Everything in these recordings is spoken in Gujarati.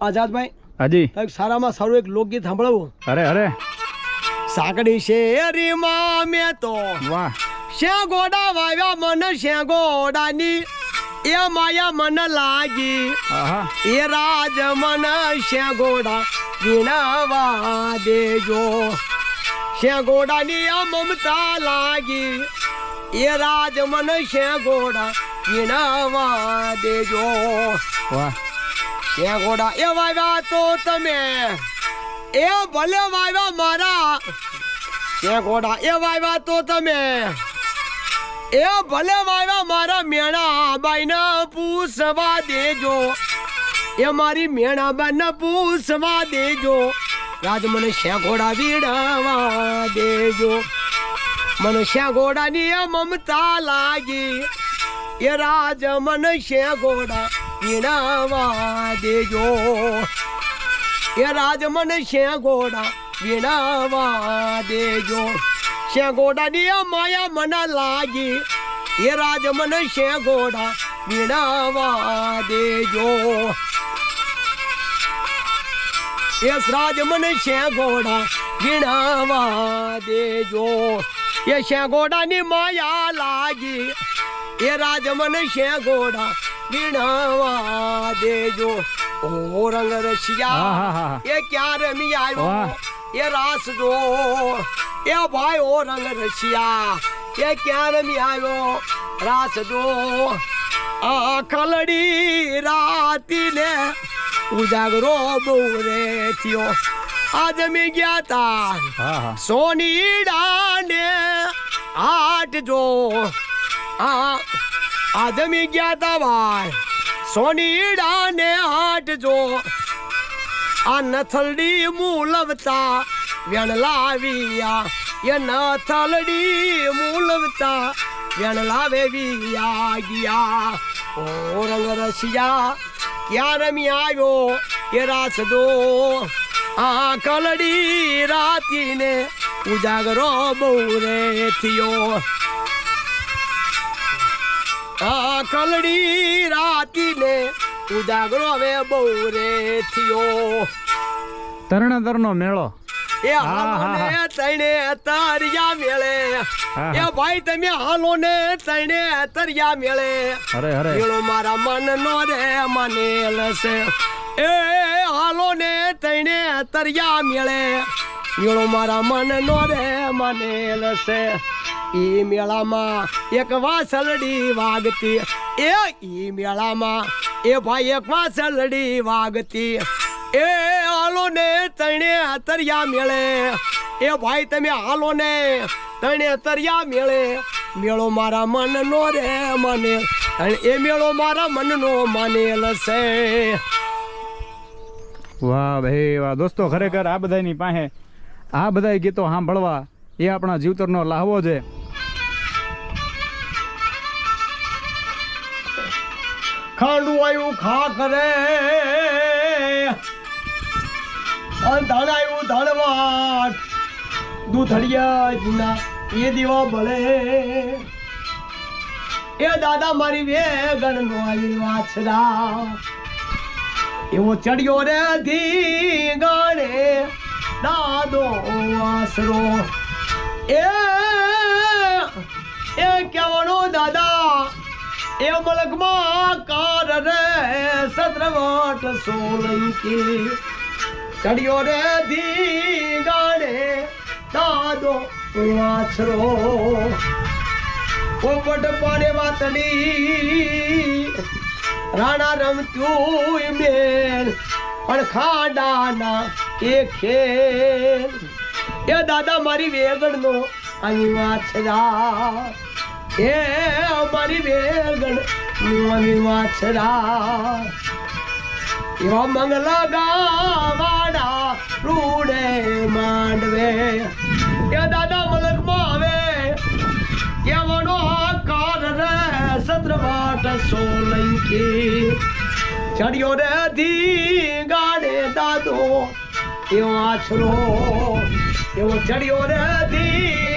આઝાદભાઈ હાજી. સારામાં સારું એક લોકગીત સાંભળવું. અરે અરે. સાંકડી શેરીમાં મેં તો વાહ. શ્યાં ગોડા વાવ્યા મન શ્યાં ગોડાની એ માયા મન લાગી. એ રાજ મન શ્યાં ગોડા વિણવા દેજો. શ્યાં ગોડાની આ મમતા લાગી. એ રાજ મન શ્યાં ગોડા વિણવા દેજો. વાહ. શ્યાં ગોડા, એ વાવ્યા તો તમે. એ ભલે વાવ્યા મારા. એ ગોડા, એ વાવ્યા તો તમે. એ ભલે વાવ્યા મારા મેણા બાઈને પૂછવા દેજો. એ મારી મેણા બાઈને પૂછવા દેજો. રાજ મને શ્યાં ઘોડા વીડવા દેજો. મને શ્યાં ઘોડાની એ મમતા લાગી. એ રાજ મને શ્યાં વીણવા દેજો. એ રાજમન મને શ્યાં ઘોડા વીણવા દેજો. શ્યાં ઘોડાની આ માયા મને લાગી. એ રાજમન મને શ્યાં ઘોડા વીણવા દેજો. એ રાજ મને શ્યાં ઘોડા વીણવા દેજો. એ શ્યાં ઘોડાની માયા લાગી. એ રાજમન ઘોડા વીણવા દેજો. ઓ રંગ રશિયા એ ક્યાં રમી આવ્યો એ રાસ જો. એ ભાઈ ઓ રંગ રશિયા એ ક્યાં રમી આવ્યો રાસ જો. આ કલડી રાતીને ઉજાગરો બહુ રે થયો. આજ મેં ગયા તા સોની ડાને આઠ જો. આ આદમી ગયા તા ભાઈ સોનીડા ને આટ જો આ નથલડી મૂલવતા વ્યણ લાવ્યા. એ નથલડી મૂલવતા વ્યણ લાવે વિયા ગયા. ઓ રંગ રસિયા, ક્યાં રમી આવ્યો એ રાસ દો આ કલડી રાતીને ઉજાગરો બહુ રે થયો. કલડી રાતીને ઉજાગરો હવે બહુ રે થયો. તરણેતરનો મેળો. એ હા, હાલો હા, ને તણે તરિયા મેળે. એ ભાઈ તમે હાલોને તણે તરિયા મેળે. અરે અરે. મેળો મારા મન નો રે મને લસે એ હાલોને તણે તરિયા મેળે. મેળો મારા મન નો રે મને લસે ઈ મેળામાં એક વાસલડી વાગતી. એ ઈ મેળામાં એ ભાઈ એક વાસલડી વાગતી. એ હાલો ને તણે તરિયા મેળે. એ ભાઈ તમે હાલો ને તણે તરિયા મેળે. મેળો મારા મનનો રે મને એ મેળો મારા મનનો માનેલ છે. વાહ ભાઈ, વાહ. દોસ્તો, ખરેખર આ બધાની પાસે આ બધા ગીતો સાંભળવા એ આપણા જીવતરનો લાહવો છે. ખાંડું આવ્યું ખા કરે ધણાયું ધણવાટ દૂધડિયા જૂના એ દીવા ભલે એ દાદા મારી વેગણ નો આવી વાછરા એવો ચડ્યો રે ધી ગણે દાદો વાસરો એ એ કેવાનો દાદા એ મલકમાં કાર રે સત્રવટ સોલંકી ચડ્યો રે ધી ગાડે દાદો વાછરો. પોપટ પાડે વાતડી, રાણા રમતું મેલ પણ ખાડાના એ ખેલ એ દાદા મારી વેગણનો અહીં વાછરા. એ અમારી વેગણ મારી વાછરા એવા મંગલા ગાવાડા રૂડે માંડવે. એ દાદા મલકમાં આવે. કેવડો આકાર રે સત્રવાટ સોલંકી. ચડ્યો રે ધી ગાડે દાદો, એવો આછરો. એવો ચડ્યો રે ધી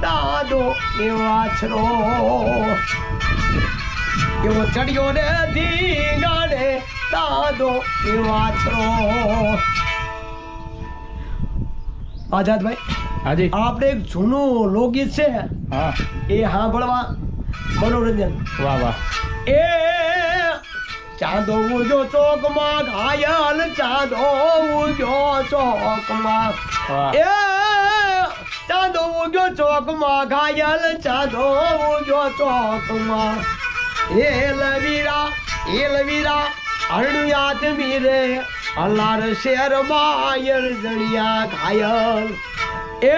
દાદો એવો આછરો એવો ચડ્યો રે દીગાડે દાદો એ વાછરો આઝાદભાઈ હાજી. આપણે એક જૂનું લોકગીત છે. હા. એ સાંભળવા મનોરંજન. વાહ વાહ. એ ચાંદો ઉજો ચોકમાં ઘાયલ ચાંદો ઉજો ચોકમાં. એ ઉજો ચોકમાં ઘાયલ ચાંદો ઉજો ચોકમાં એલવીરા એલવીરા અરણ્યાત મીરે અલાર શેરમાં જણિયા ઘાયલ. એ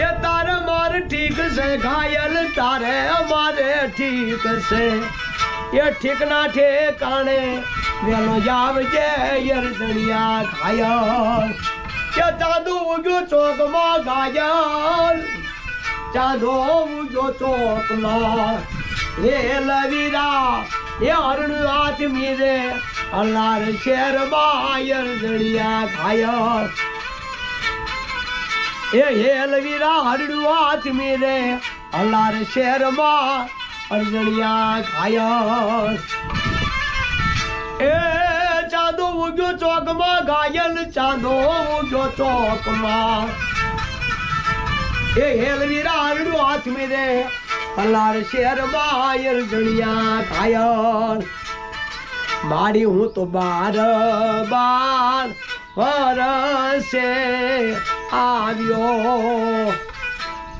એ તારે માર ઠીક છે, ઘાયલ તારે મારે ઠીક છે. એ ઠીક ના ઠેકાણે વેલો જાવજે યરજણિયા ઘાયલ. કે ચાંદો ઉગ્યો ચોકમાં ઘાયલ ચાંદો ઉગ્યો ચોકમાં એ લવીરા એ અરુણ આચમી રે અલાર શેર બાયર જડિયા ઘાયલ. એ હેલ વીરા હરડું આચમી રે અલાર શેરમાં અરજણિયા ઘાયલ. એ ચાંદો ઉગ્યો ચોકમાં ઘાયલ ચાંદો ઉગ્યો ચોકમાં એ હેલ વીરા હાથ આચમી રે અલાર શેર બાયર જડિયા ઘાયલ મારી હું તો બાર બાર વરસે આવ્યો.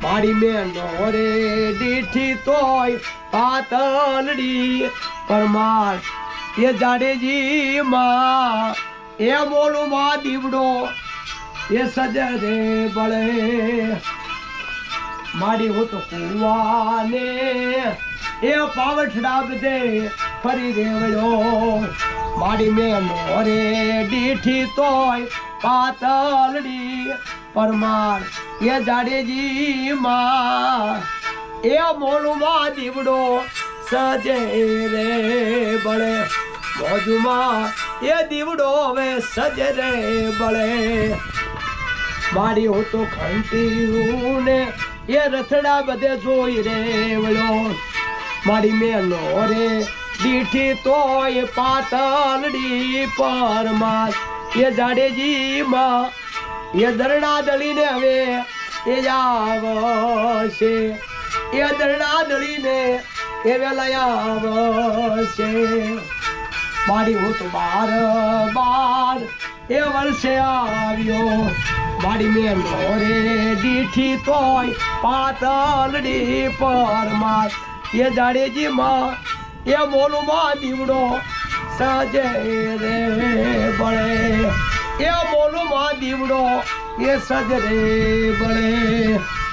મારી મેં નોરે દીઠી તોય પાતલડી. પરમાર એ જાડેજી માં એ બોલું માં દીવડો. એ સજરે બળે મારી હું તો કુવાને. એ પાવઠડા દે ફરી રેવડ્યો. મારી મેં મોરે દીઠી તોય પાતલડી પરમાર એ જાડેજી માં એ મોલું દીવડો સજે રે બળે. મોજુમાં એ દીવડો હવે સજે રે બળે. મારી હું તો ખંતી ને એ રથડા બધે જોઈ રે વળ્યો. મારી મેલો રે દીઠી તોય પાતળડી પર માસ એ જાડેજી માં એ દરણા દળીને હવે એ આવશે. એ દરણા દળીને એ વેલા આવશે. મારી હું તો બાર બાર એ વર્ષે આવ્યો. મારી મેં રે દીઠી તોય પાતલડી પરમાર એ જાડેજી માં એ મોલું માં દીવડો સજે રે બળે. એ મોલું માં દીવડો, એ સજ રે બળે.